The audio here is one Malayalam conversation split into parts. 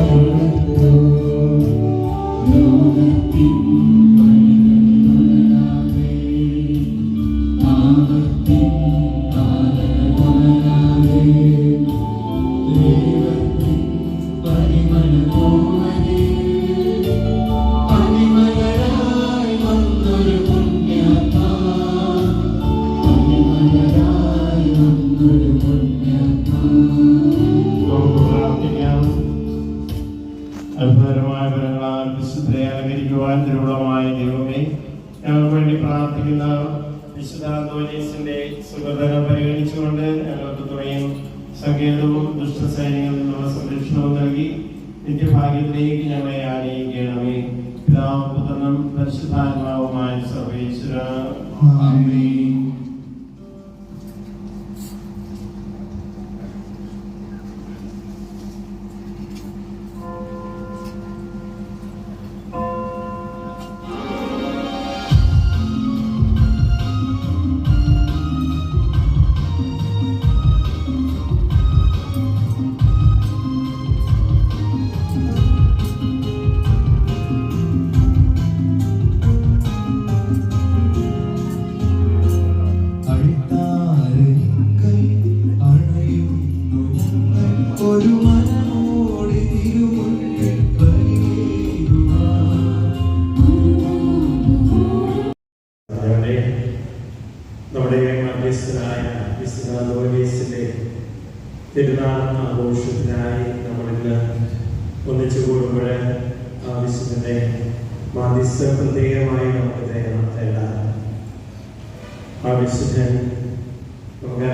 home. അന്തോനീസിന്റെ സുഖതരം പരിഗണിച്ചുകൊണ്ട് തുണയും സങ്കേതവും ദുഷ്ടസൈന്യങ്ങളിൽ നിന്നുള്ള സംരക്ഷണവും നൽകി നിത്യഭാഗ്യത്തിലേക്ക് ഞങ്ങളെ ആനയിക്കണമേ. പിതാവ് പുത്രനും പരിശുദ്ധാത്മാവുമായ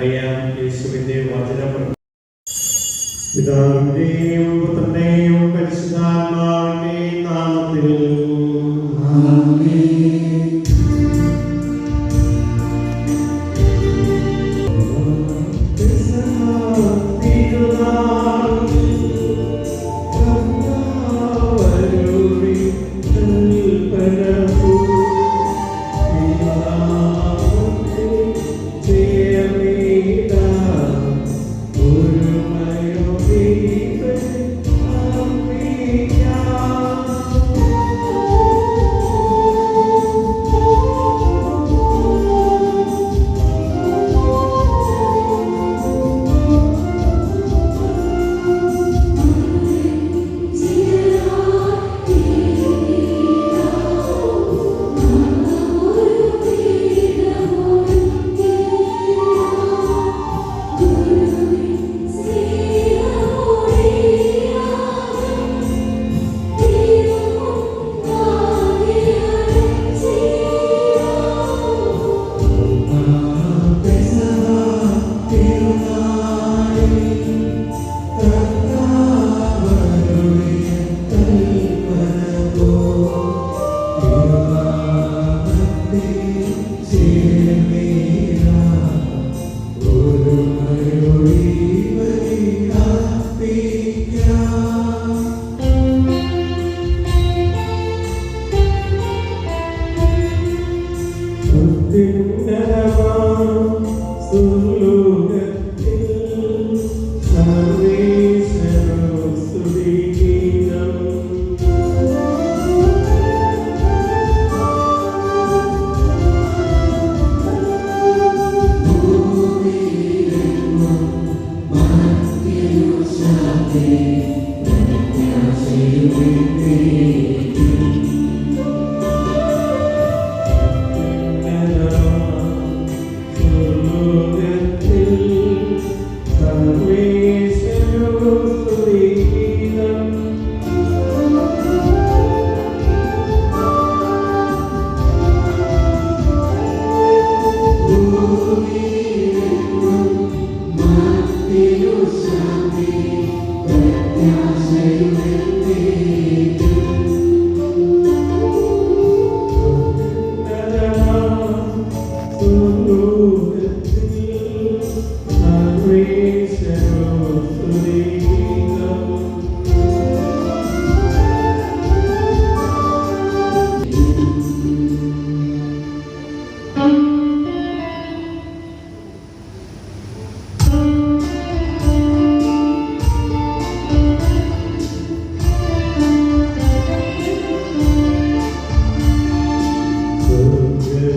നമുക്കറിയാം യേശുവിന്റെ വചനം പിതാവിന്റെയും പുത്രന്റെയും പരിശുദ്ധാത്മാവിന്റെയും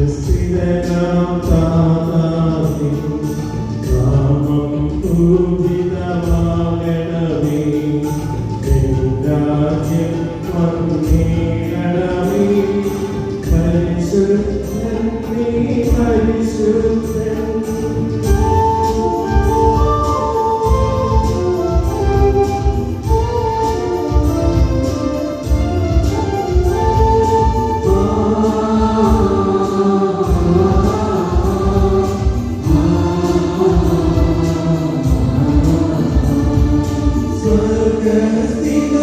see that നമുക്ക്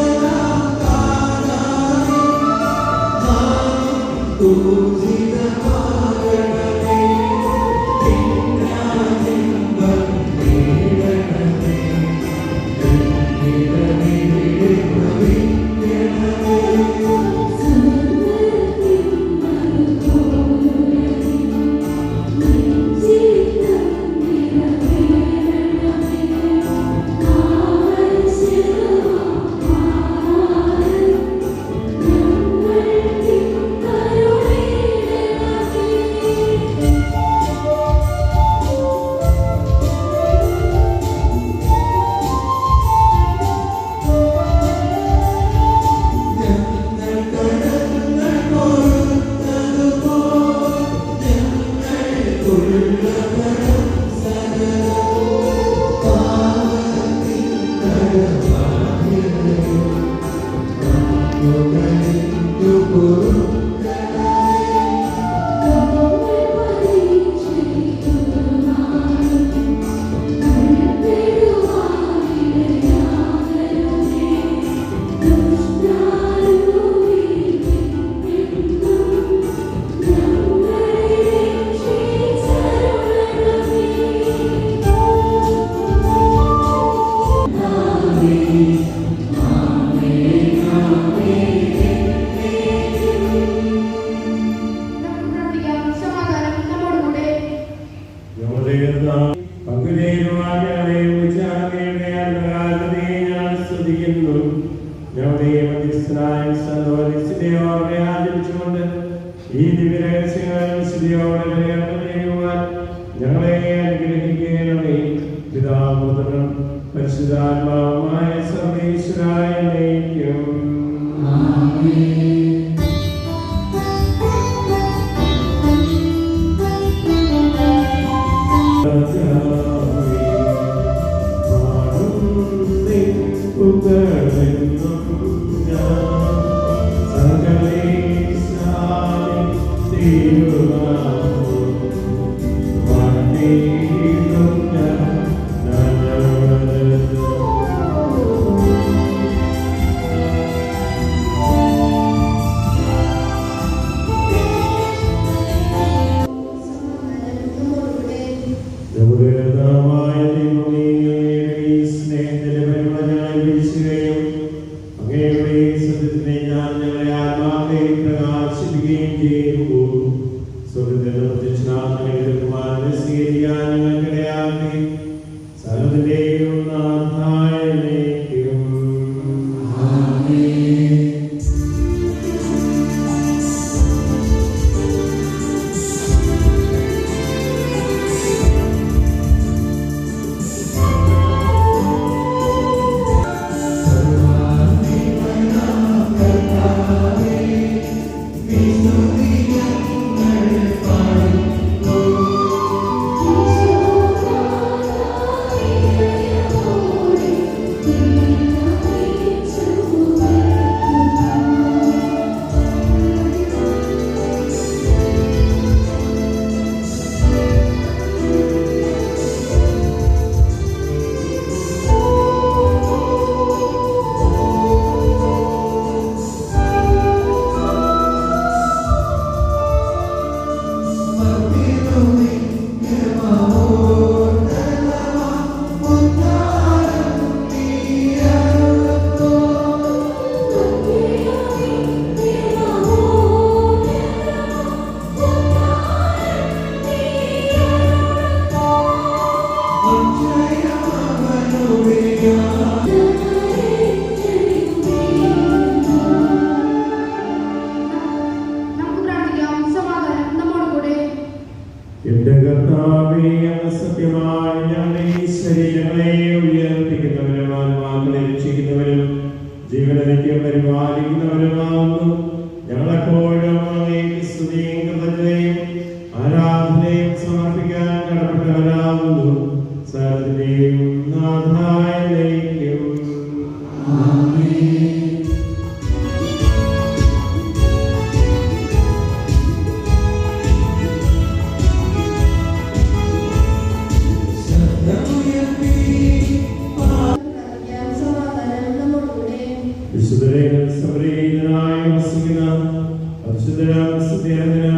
thy mouth. María. പരിശുദ്ധരാം സ്നേഹനാം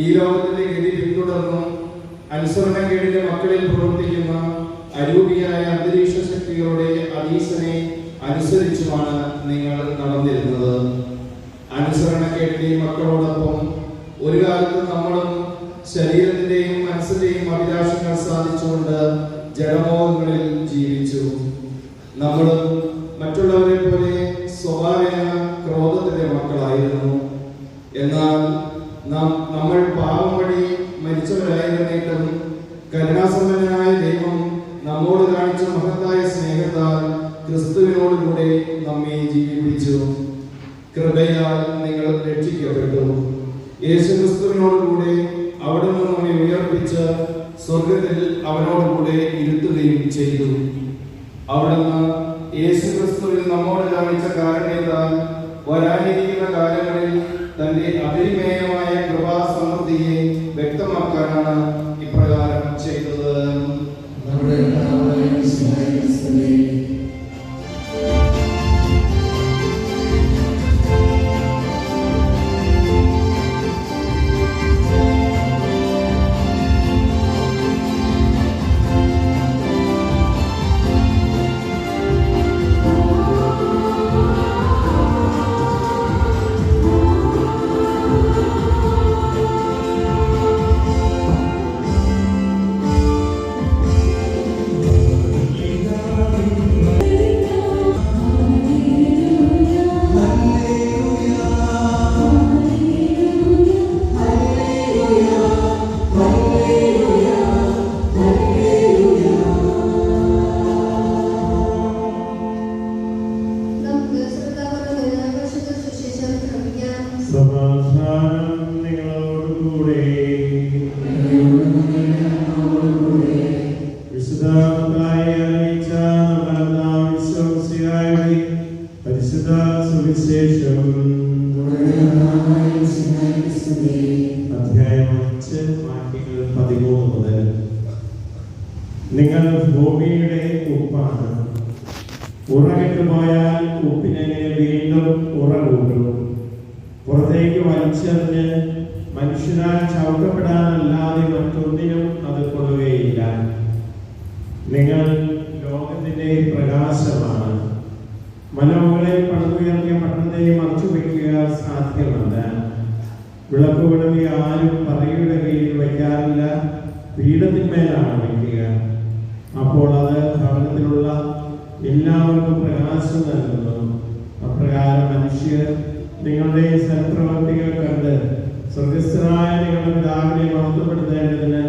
ഈ ലോകത്തിന്റെ ഗതി പിന്തുടർന്ന് അനുസരണക്കേടിന്റെ മക്കളിൽ പ്രവർത്തിക്കുന്ന അരൂപിയായ അന്തരീക്ഷ ശക്തികളുടെ അതീശനെ അനുസരിച്ചുമാണ് നിങ്ങൾ നടന്നിരുന്നത്. അനുസരണക്കേടിന്റെയും മക്കളോടൊപ്പം ഒരു കാലത്ത് നമ്മളും ശരീരത്തിന്റെയും മനസ്സിന്റെയും അഭിലാഷങ്ങൾ സാധിച്ചുകൊണ്ട് ജഡമോഹങ്ങളിൽ ജീവിച്ചു. നമ്മളും പോലെ നമ്മെ ജീവിപ്പിച്ചു. കൃപയാൽ നിങ്ങൾ രക്ഷിക്കപ്പെട്ടു. യേശുക്രിസ്തുവിനോടുകൂടെ അവിടുന്ന് നമ്മെ ഉയർപ്പിച്ച് സ്വർഗത്തിൽ അവനോടുകൂടെ ഇരുത്തുകയും ചെയ്തു. അവിടുന്ന് യേശുക്രിസ്തുവിൽ നമ്മോട് കാണിച്ച കാരണം ചവിട്ടപ്പെടാനല്ലാതെ മറ്റൊന്നിനും അത് കൊള്ളുകയില്ല. നിങ്ങൾ ലോകത്തിന്റെ പ്രകാശമാണ്. മലമുകളിൽ പണിതുയർത്തിയ പട്ടണത്തെ മറച്ചു വയ്ക്കുക സാധ്യമല്ല. വിളക്കുവിളവി ആരും പറയുടെ കീഴിൽ വയ്ക്കാറില്ല. പീഠത്തിന്മേലാണ് വയ്ക്കുക. അപ്പോൾ അത് ഭവനത്തിലുള്ള എല്ലാവർക്കും പ്രകാശം നൽകുന്നു. അപ്രകാരം മനുഷ്യർ നിങ്ങളുടെ സൽപ്രവർത്തികൾ കണ്ട് സ്വർഗസ്ഥനായ നിങ്ങളുടെ പിതാവിനെ മഹത്വപ്പെടുത്തേണ്ടതിന്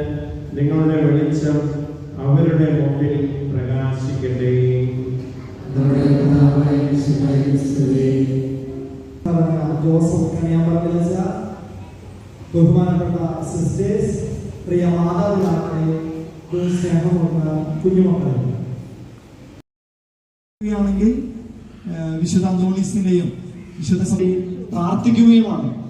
നിങ്ങളുടെ വെളിച്ചം അവരുടെ മുമ്പിൽ പ്രകാശിക്കട്ടെ. ജോസഫ് കന്യാമറവിലച്ച ബഹുമാനപ്പെട്ട സിസ്റ്റേഴ്സ് പ്രിയ മാതാപിതാക്കളെ സ്നേഹമുള്ള കുഞ്ഞുമക്കളെ. ാണെങ്കിൽ വിശുദ്ധ അന്തോണീസിന്റെയും വിശുദ്ധ സഭയിൽ പ്രാർത്ഥിക്കുകയുമാണ്.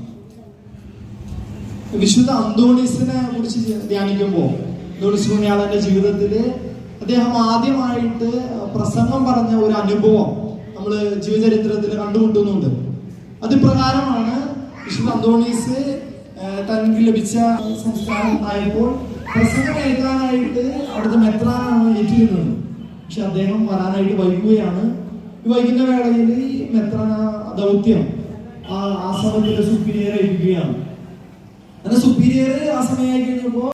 വിശുദ്ധ അന്തോണീസിനെ കുറിച്ച് ധ്യാനിക്കുമ്പോൾ അന്തോണീസ് പുണ്യാളന്റെ ജീവിതത്തിൽ അദ്ദേഹം ആദ്യമായിട്ട് പ്രസംഗം പറഞ്ഞ ഒരു അനുഭവം നമ്മൾ ജീവചരിത്രത്തിൽ കണ്ടുമുട്ടുന്നുണ്ട്. അത് പ്രകാരമാണ് വിശുദ്ധ അന്തോണീസ് തനിക്ക് ലഭിച്ച സംസ്കാരം ഉണ്ടായപ്പോൾ പ്രസംഗം കേൾക്കാനായിട്ട് അവിടുത്തെ മെത്രാനാണ് ഏറ്റിരുന്നത്. പക്ഷെ അദ്ദേഹം വരാനായിട്ട് വൈകുകയാണ്. വൈകുന്ന വേളയിൽ മെത്രാന ദൗത്യം ആ ആ സമയത്തിലെ സുപ്പീരിയർ ഏൽക്കുകയാണ് അങ്ങനെ സുപ്പീരിയർ ആ സമയമായി കഴിഞ്ഞപ്പോ